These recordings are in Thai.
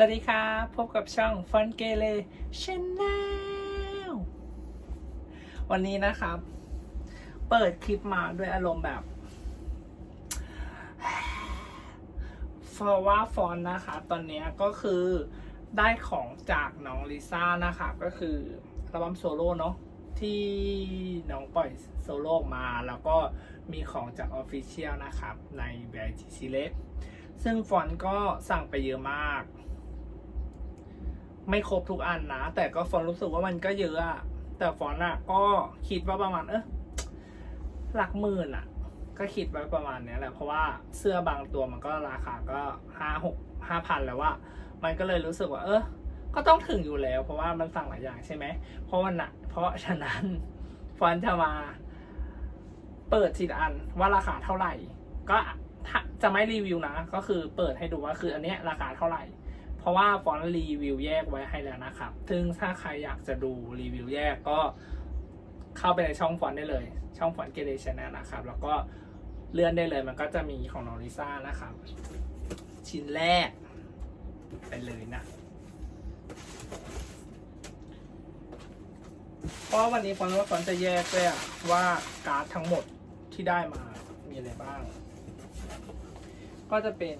สวัสดีครับ พบกับช่องฟอนเกเลชแนลวันนี้นะครับ เปิดคลิปมาด้วยอารมณ์แบบฟอว่าฟอนนะคะ ตอนนี้ก็คือได้ของจากน้องลิซ่านะคะ ก็คืออัลบั้มโซโล่เนาะที่น้องปล่อยโซโล่มา แล้วก็มีของจากออฟฟิเชียลนะครับ ในแบรนด์ซีเลสซึ่งฟอนก็สั่งไปเยอะมาก ไม่ครบทุกอันนะ แต่ก็ฟอนรู้สึกว่ามันก็เยอะอะแต่ฟอนอะก็คิดว่าประมาณเออหลักหมื่นอะก็คิดไว้ประมาณเนี้ยแหละเพราะว่าเสื้อบางตัวมันก็ราคาก็ห้าหกห้าพันแล้วว่า มันก็เลยรู้สึกว่า เออก็ต้องถึงอยู่แล้ว เพราะว่ามันสั่งหลายอย่างใช่ไหมเพราะวันน่ะ เพราะฉะนั้นฟอนจะมาเปิดทีละอันว่าราคาเท่าไหร่ ก็จะไม่รีวิวนะ ก็คือเปิดให้ดูว่าคืออันเนี้ยราคาเท่าไหร่ เพราะว่าฟอนต์รีวิวแยกไว้ให้แล้วนะครับ ซึ่งถ้าใครอยากจะดูรีวิวแยกก็เข้าไปในช่องฟอนต์ได้เลย ช่องฟอนต์เกเรชแนลนะครับ แล้วก็เลื่อนได้เลยมันก็จะมีของน้องลิซ่านะครับ ชิ้นแรก ไปเลยนะเพราะวันนี้ฟอนต์ว่าฟอนต์จะแยกด้วยว่าการ์ดทั้งหมดที่ได้มามีอะไรบ้าง ก็จะเป็น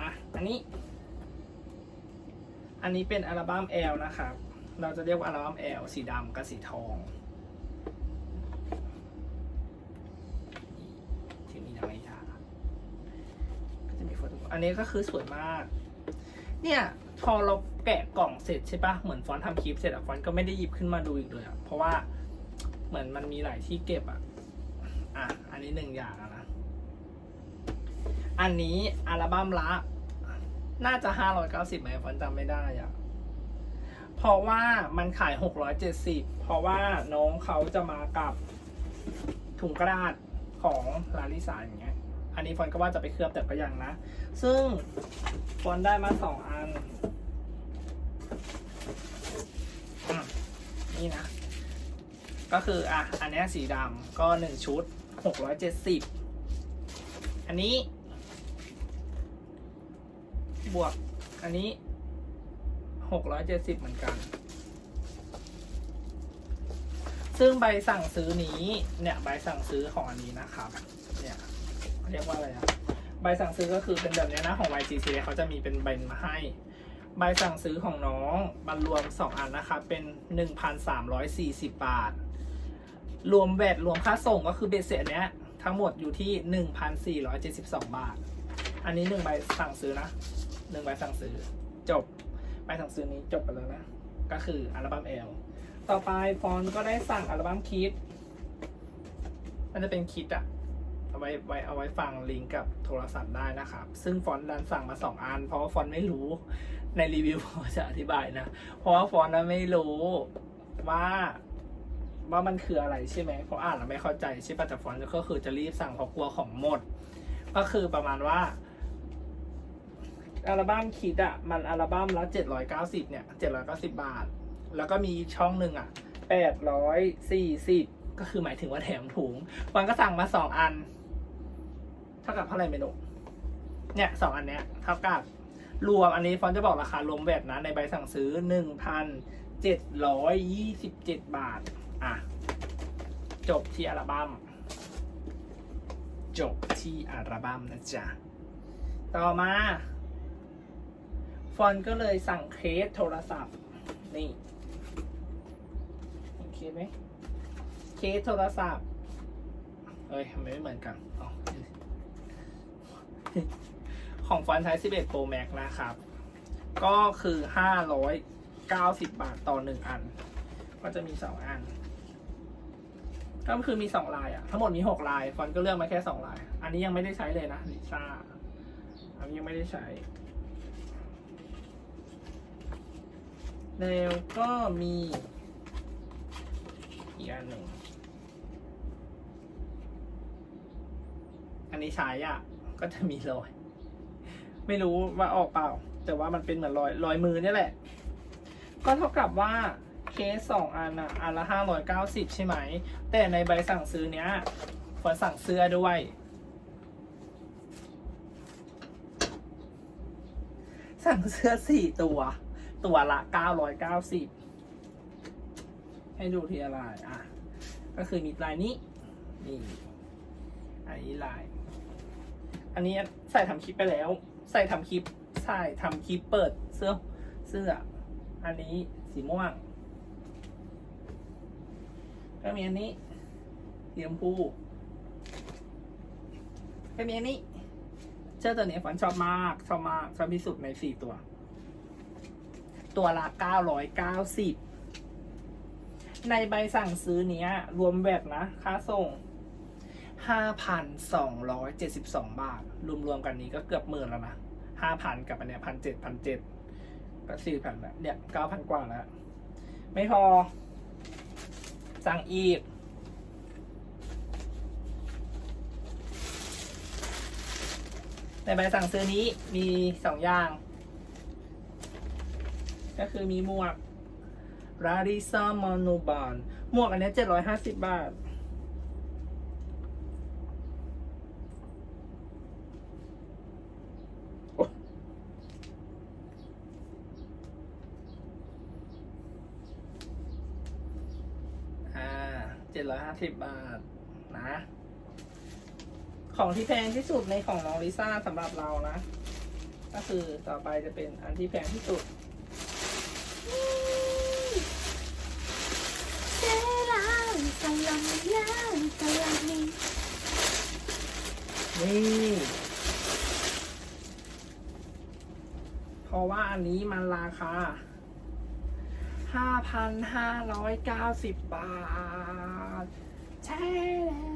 อะ อันนี้ อันนี้เป็นอัลบั้ม L นะครับ เราจะเรียกว่าอัลบั้ม L สีดำกับสีทองที่มีนางนิทาก็จะมีโฟโต้อันนี้ก็คือสวยมาก เนี่ยพอเราแกะกล่องเสร็จใช่ปะเหมือนฟอนต์ทำคลิปเสร็จอะฟอนต์ก็ไม่ได้หยิบขึ้นมาดูอีกเลยอะเพราะว่าเหมือนมันมีหลายที่เก็บอะอะ อันนี้หนึ่งอย่างอะนะ อันนี้อัลบั้มละ น่าจะห้าร้อยเก้าสิบไหมฟอนจำไม่ได้อะเพราะว่ามันขายหกร้อยเจ็ดสิบเพราะว่าน้องเขาจะมากับถุงกระดาษของลาลิสาอย่างเงี้ย อันนี้ฟอนก็ว่าจะไปเคลือบแต่ก็ยังนะ ซึ่งฟอนได้มาสองอันอนี่นะ ก็คืออะ อันนี้สีดำก็หนึ่งชุดหกร้อยเจ็ดสิบอันนี้ บวกอันนี้หกร้อยเจ็ดสิบเหมือนกัน ซึ่งใบสั่งซื้อนี้เนี่ยใบสั่งซื้อของอันนี้นะครับเนี่ยเรียกว่าอะไรอะใบสั่งซื้อก็คือเป็นแบบเนี้ยนะของ YGC เขาจะมีเป็นใบมาให้ ใบสั่งซื้อของน้องมันรวม 2 อันนะคะเป็น 1,340 บาท รวมแวดรวมค่าส่งก็คือเบสเสร็จเนี้ยทั้งหมดอยู่ที่ 1,472 บาท อันนี้หนึ่งใบสั่งซื้อนะ หนึ่งใบสั่งซื้อ จบใบสั่งซื้อนี้จบไปแล้วนะ ก็คืออัลบั้ม L ต่อไปฟอนก็ได้สั่งอัลบั้มคิดมันจะเป็นคิดอะเอาไว้ไว้เอาไว้ฟังลิงก์กับโทรศัพท์ได้นะครับ ซึ่งฟอนต์ดันสั่งมาสองอัน เพราะว่าฟอนต์ไม่รู้ในรีวิวจะอธิบายนะ เพราะว่าฟอนต์นั้นไม่รู้ว่าว่ามันคืออะไรใช่ไหมเพราะอ่านแล้วไม่เข้าใจใช่ปะแต่ฟอนต์ก็คือจะรีบสั่งเพราะกลัวของหมด ก็คือประมาณว่า อัลบั้มคิดอะมันอัลบั้มละเจ็ดร้อยเก้าสิบเนี่ยเจ็ดร้อยเก้าสิบาท แล้วก็มีช่องหนึ่งอะแปดร้อยสี่สิบก็คือหมายถึงว่าแถมถุงฟอนก็สั่งมาสองอัน เท่ากับเท่าไหร่ไม่รู้เนี่ยสองอันเนี้ยเท่ากับรวมอันนี้ฟอนจะบอกราคารวมแวดนะในใบสั่งซื้อหนึ่งพันเจ็ดร้อยยี่สิบเจ็ดบาท อะ จบที่อัลบั้มจบที่อัลบั้มนะจ๊ะ ต่อมา ฟอนต์ก็เลยสั่งเคสโทรศัพท์ นี่โอเคไหมเคสโทรศัพท์เอ้ยทำไมไม่เหมือนกันอ๋อของฟอนต์ใช้11 Pro Max นะครับ ก็คือ 590 บาทต่อ 1 อัน ก็จะมี 2 อัน ก็คือมี 2 ลายอะทั้งหมดมี 6 ลาย ฟอนต์ก็เลือกมาแค่ 2 ลาย อันนี้ยังไม่ได้ใช้เลยนะลิซ่าอันนี้ยังไม่ได้ใช้ แล้วก็มีอีกอันหนึ่ง อันนี้ใช้อะ ก็จะมีรอย ไม่รู้ว่าออกเปล่า แต่ว่ามันเป็นเหมือนรอยรอยมือนี่แหละ ก็เท่ากับว่าเคสสองอันอะอันละห้าร้อยเก้าสิบใช่ไหม แต่ในใบสั่งซื้อเนี้ยฟอนสั่งเสื้อด้วย สั่งเสื้อสี่ตัว ตัวละเก้าร้อยเก้าสิบให้ดูทีละลายอะ ก็คือมีลายนี้ นี่ อันนี้ลาย อันนี้ใส่ทำคลิปไปแล้ว ใส่ทำคลิป ใส่ทำคลิปเปิดเสื้อ เสื้อ อันนี้สีม่วง ก็มีอันนี้สีชมพูก็มีอันนี้เสื้อตัวนี้ฝันชอบมาก ชอบมาก ชอบที่สุดในสี่ตัว ตัวละเก้าร้อยเก้าสิบในใบสั่งซื้อเนี้ย รวมแวดนะ ค่าส่งห้าพันสองร้อยเจ็ดสิบสองบาท รวมๆกันนี้ก็เกือบหมื่นแล้วนะห้าพันกับอันเนี้ยพันเจ็ดพันเจ็ดก็สี่พันแล้วเนี่ยเก้าพันกว่าแล้ว ไม่พอ สั่งอีก ในใบสั่งซื้อนี้มีสองอย่าง ก็คือมีหมวกราริซามอนโนบานหมวกอันนี้เจ็ดร้อยห้าสิบบาท อ่าเจ็ดร้อยห้าสิบบาท นะ ของที่แพงที่สุดในของน้องลิซ่าสำหรับเรานะ ก็คือต่อไปจะเป็นอันที่แพงที่สุด นี่เพราะว่าอันนี้มันราคา5,590บาท ใช่แล้ว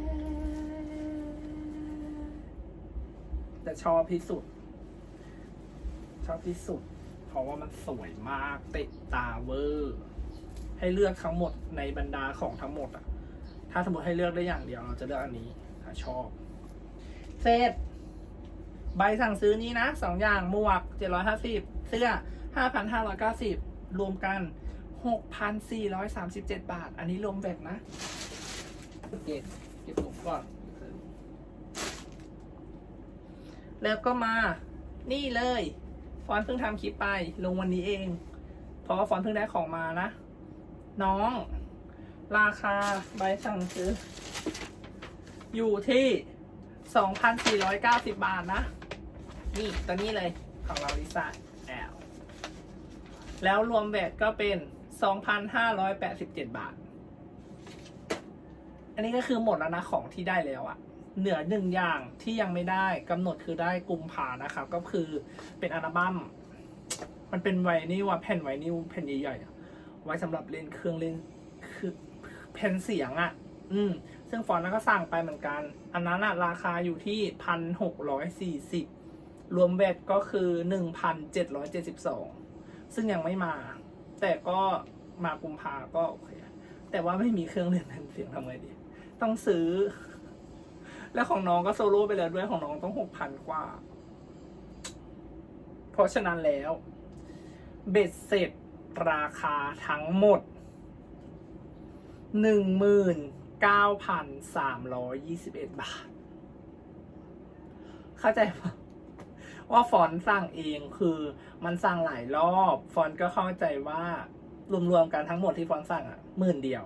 แต่ชอบที่สุด ชอบที่สุด เพราะว่ามันสวยมากเตะตาเวอร์ ให้เลือกทั้งหมดในบรรดาของทั้งหมดอะถ้าสมมติให้เลือกได้อย่างเดียวเราจะเลือกอันนี้ถ้าชอบ เสร็จ ใบสั่งซื้อนี้นะสองอย่างหมวก 750 เสื้อ 5,590 รวมกัน 6,437 บาท อันนี้รวมแบตนะเก็บเก็บผมก่อน แล้วก็มา นี่เลย ฟอนเพิ่งทำคลิปไปลงวันนี้เอง เพราะว่าฟอนเพิ่งได้ของมานะ น้อง ราคาใบสั่งซื้อ อยู่ที่2,490บาทนะ นี่ตัวนี้เลยของเราลิซ่าแอลแล้วรวมแบตก็เป็น2,587บาท อันนี้ก็คือหมดแล้วนะของที่ได้แล้วอะ เหนือหนึ่งอย่างที่ยังไม่ได้กำหนดคือได้กุมภานะครับ ก็คือเป็นอัลบั้มมันเป็นไวนิลอะแผ่นไวนิลแผ่นใหญ่ๆอะไว้สำหรับเล่นเครื่องเล่นคือแผ่นเสียงอะอืม ซึ่งฟอนต์นั้นก็สั่งไปเหมือนกัน อันนั้นอะราคาอยู่ที่พันหกร้อยสี่สิบรวมแบตก็คือหนึ่งพันเจ็ดร้อยเจ็ดสิบสองซึ่งยังไม่มา แต่ก็มากุมภาก็โอเคแต่ว่าไม่มีเครื่องเล่นแผ่นเสียงทำไงดี ต้องซื้อ แล้วของน้องก็โซโล่ไปแล้วด้วยของน้องต้องหกพันกว่า เพราะฉะนั้นแล้ว เบ็ดเสร็จราคาทั้งหมดหนึ่งหมื่นเก้าพันสามร้อยยี่สิบเอ็ดบาท เข้าใจปะว่าฟอนสั่งเองคือมันสั่งหลายรอบ ฟอนก็เข้าใจว่ารวมๆกันทั้งหมดที่ฟอนสั่งอะหมื่นเดียว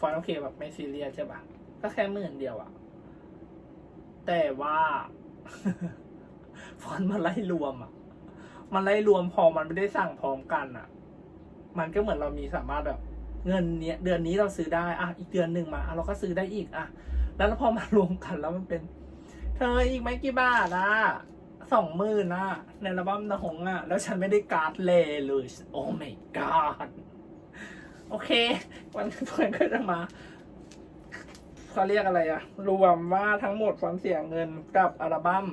ฟอนโอเคแบบไม่ซีเรียสใช่ปะก็แค่หมื่นเดียวอะ แต่ว่า ฟอนต์มันไล่รวมอะ มันไล่รวมพอมันไม่ได้สั่งพร้อมกันอะ มันก็เหมือนเรามีสามารถแบบ เงินเนี้ยเดือนนี้เราซื้อได้อะอีกเดือนหนึ่งมาอะเราก็ซื้อได้อีกอะแล้วพอมารวมกันแล้วมันเป็น เธออีกไม่กี่บาทอะสองหมื่นอะ ในระบัมนหงอะ แล้วฉันไม่ได้การ์ดเลยเลยโอ้ my god โอเค วันเพื่อนก็จะมา เขาเรียกอะไรอะรวมว่าทั้งหมดความเสี่ยงเงินกับอัลบั้ม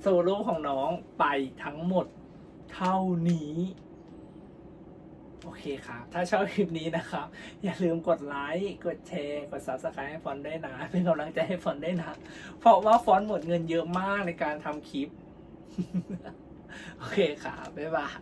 โซโล่ของน้องไปทั้งหมดเท่านี้ โอเคครับ ถ้าชอบคลิปนี้นะครับ อย่าลืมกดไลค์ กดแชร์ กด subscribe ให้ฟอนต์ด้นะ เป็นกำลังใจให้ฟอนต์ด้นะ เพราะว่าฟอนหมดเงินเยอะมากในการทำคลิป โอเคครับบ๊ายบาย